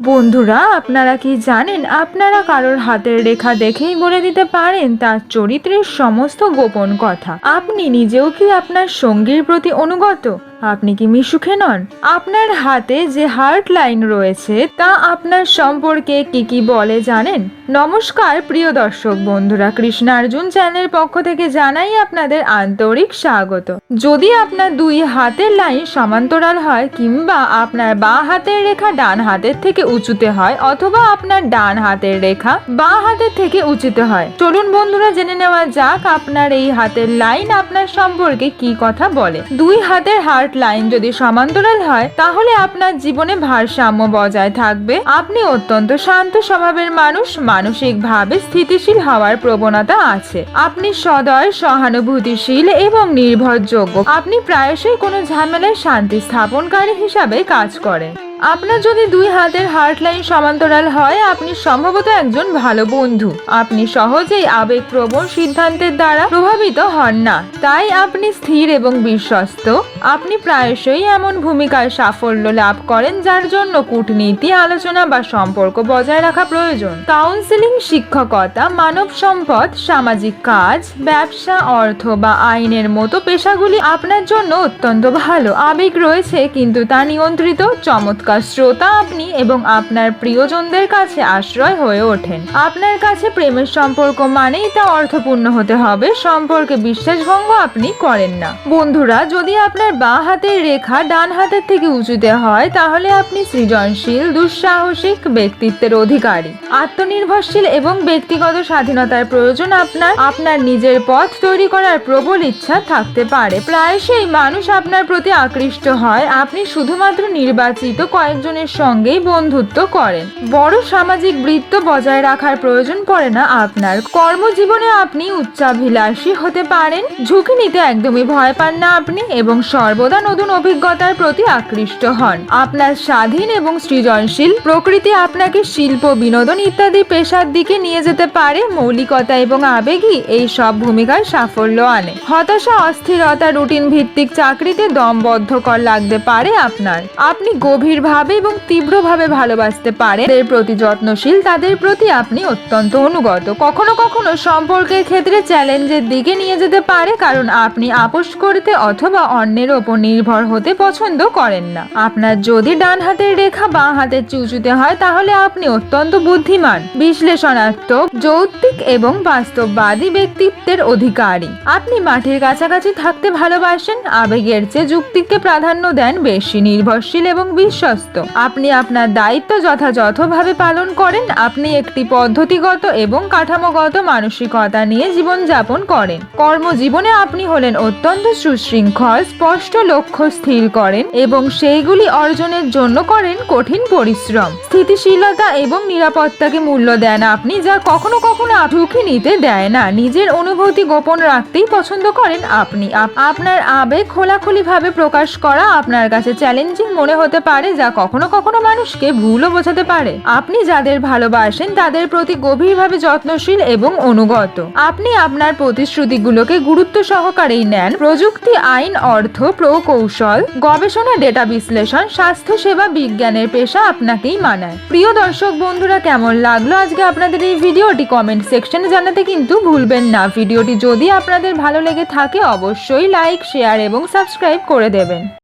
বন্ধুরা, আপনারা কি জানেন, আপনারা কারোর হাতের রেখা দেখেই বলে দিতে পারেন তার চরিত্রের সমস্ত গোপন কথা। আপনি নিজেও কি আপনার সঙ্গীর প্রতি অনুগত? আপনি কি মিশুখে নন? আপনার হাতে যে হার্ট লাইন রয়েছে, তা আপনার সম্পর্কে কি কি বলে জানেন? নমস্কার, প্রিয় দর্শক বন্ধুরা কৃষ্ণার্জুন চ্যানেলের পক্ষ থেকে জানাই আপনাদের আন্তরিক স্বাগত। যদি আপনার দুই হাতের লাইন সমান্তরাল হয়, কিংবা আপনার বাঁ হাতের রেখা ডান হাতের থেকে উঁচুতে হয়, অথবা আপনার ডান হাতের রেখা বাঁ হাতের থেকে উঁচুতে হয়, চলুন বন্ধুরা জেনে নেওয়া যাক আপনার এই হাতের লাইন আপনার সম্পর্কে কি কথা বলে। দুই হাতের হার্ট লাইন যদি সমান্তরাল হয়, তাহলে আপনার জীবনে ভারসাম্য বজায় থাকবে। আপনি অত্যন্ত শান্ত স্বভাবের মানুষ, মানসিকভাবে স্থিতিশীল হওয়ার প্রবণতা আছে। আপনি সদয়, সহানুভূতিশীল এবং নির্ভরযোগ্য। আপনি প্রায়শই কোনো ঝামেলায় শান্তি স্থাপনকারী হিসাবে কাজ করেন। আপনার যদি দুই হাতের হার্ট লাইন সমান্তরাল হয়, আপনি সম্ভবত একজন ভালো বন্ধু। আপনি সহজেই আবেগপ্রবণ সিদ্ধান্তের দ্বারা প্রভাবিত হন না। তাই আপনি স্থির এবং বিশ্বস্ত। আপনি প্রায়শই এমন ভূমিকায় সাফল্য লাভ করেন, যার জন্য কূটনীতি, আলোচনা বা সম্পর্ক বজায় রাখা প্রয়োজন। কাউন্সিলিং শিক্ষকতা, মানব সম্পদ, সামাজিক কাজ, ব্যবসা, অর্থ বা আইনের মতো পেশাগুলি আপনার জন্য অত্যন্ত ভালো। আবেগ রয়েছে, কিন্তু তা নিয়ন্ত্রিত, চমৎকার শ্রোতা আপনি এবং আপনার প্রিয়জনদের কাছে আশ্রয় হয়ে ওঠেন। আপনার কাছে প্রেমের সম্পর্ক মানেই তা অর্থপূর্ণ হতে হবে, সম্পর্কে বিশ্বাসভঙ্গ আপনি করেন না। বন্ধুরা, যদি আপনার বাঁ হাতের রেখা ডান হাতের থেকে উঁচুতে হয়, তাহলে আপনি সৃজনশীল, দুঃসাহসিক ব্যক্তিত্বের অধিকারী। আত্মনির্ভরশীল এবং ব্যক্তিগত স্বাধীনতার প্রয়োজন আপনার। আপনার নিজের পথ তৈরি করার প্রবল ইচ্ছা থাকতে পারে। প্রায়শই মানুষ আপনার প্রতি আকৃষ্ট হয়। আপনি শুধুমাত্র নির্বাচিত কয়েকজনের সঙ্গেই বন্ধুত্ব করেন। বড় সামাজিক বৃত্ত বজায় রাখার প্রয়োজন পড়ে না আপনার। কর্মজীবনে আপনি উচ্চাভিলাষী হতে পারেন। ঝুঁকি নিতে একদমই ভয় পান না আপনি এবং সর্বদা নতুন অভিজ্ঞতার প্রতি আকৃষ্ট হন। আপনার স্বাধীন এবং সৃজনশীল প্রকৃতি আপনাকে শিল্প, বিনোদন ইত্যাদি পেশার দিকে নিয়ে যেতে পারে। মৌলিকতা এবং আবেগই এই সব ভূমিকায় সাফল্য আনে। হতাশা, অস্থিরতা রুটিন ভিত্তিক চাকরিতে দমবদ্ধকর লাগতে পারে আপনার। আপনি গভীরভাবে এবং তীব্রভাবে ভালোবাসতে পারে। তাদের প্রতি যত্নশীল, তাদের প্রতি আপনি অত্যন্ত অনুগত। কখনো কখনো সম্পর্কের ক্ষেত্রে চ্যালেঞ্জের দিকে নিয়ে যেতে পারে কারণ আপনি আপোষ করতে অথবা অন্যের ওপর নির্ভর হতে পছন্দ করেন না। আপনার যদি ডান হাতের রেখা বাঁ হাতের চুচুতে হয়, তাহলে আপনি অত্যন্ত বুদ্ধিমান, বিশ্লেষণাত্মক, যৌক্তিক এবং বাস্তববাদী ব্যক্তিত্বের অধিকারী। আপনি মাটির কাছাকাছি থাকতে ভালোবাসেন, আবেগের চেয়ে যুক্তিকে প্রাধান্য দেন, বেশি নির্ভরশীল এবং বিশ্বস্ত আপনি আপনার দায়িত্ব যথাযথভাবে পালন করেন, আপনি একটি পদ্ধতিগত এবং কাঠামোগত মানসিকতা নিয়ে জীবনযাপন করেন। কর্মজীবনে আপনি হলেন অত্যন্ত সুশৃঙ্খল, স্পষ্ট লক্ষ্য স্থির করেন এবং সেইগুলি অর্জনের জন্য করেন কঠিন পরিশ্রম। স্থিতিশীলতা এবং নিরাপত্তাকে মূল্য দেন আপনি, যা কখনো কখনো ঝুঁকি নিতে দেয় না। নিজের অনুভূতি গোপন রাখতেই পছন্দ করেন আপনি। আপনার আবেগ খোলাখুলিভাবে প্রকাশ করা আপনার কাছে চ্যালেঞ্জিং মনে হতে পারে, যা কখনো কখনো মানুষকে ভুলও বোঝাতে পারে। আপনি যাদের ভালোবাসেন, তাদের প্রতি গভীরভাবে যত্নশীল এবং অনুগত। আপনি আপনার প্রতিশ্রুতিগুলোকে গুরুত্ব সহকারেই নেন। প্রযুক্তি, আইন, অর্থ, প্রকৌশল, গবেষণা, ডেটা বিশ্লেষণ স্বাস্থ্য সেবা বিজ্ঞানের পেশা আপনাকেই মানায়। প্রিয় দর্শক বন্ধুরা, কেমন লাগল আজকে আপনাদের এই ভিডিওটি? কমেন্ট সেকশনে জানাতে কিন্তু ভুলবেন না। ভিডিওটি যদি আপনাদের ভালো লেগে থাকে, অবশ্যই লাইক, শেয়ার এবং সাবস্ক্রাইব করে দেবেন।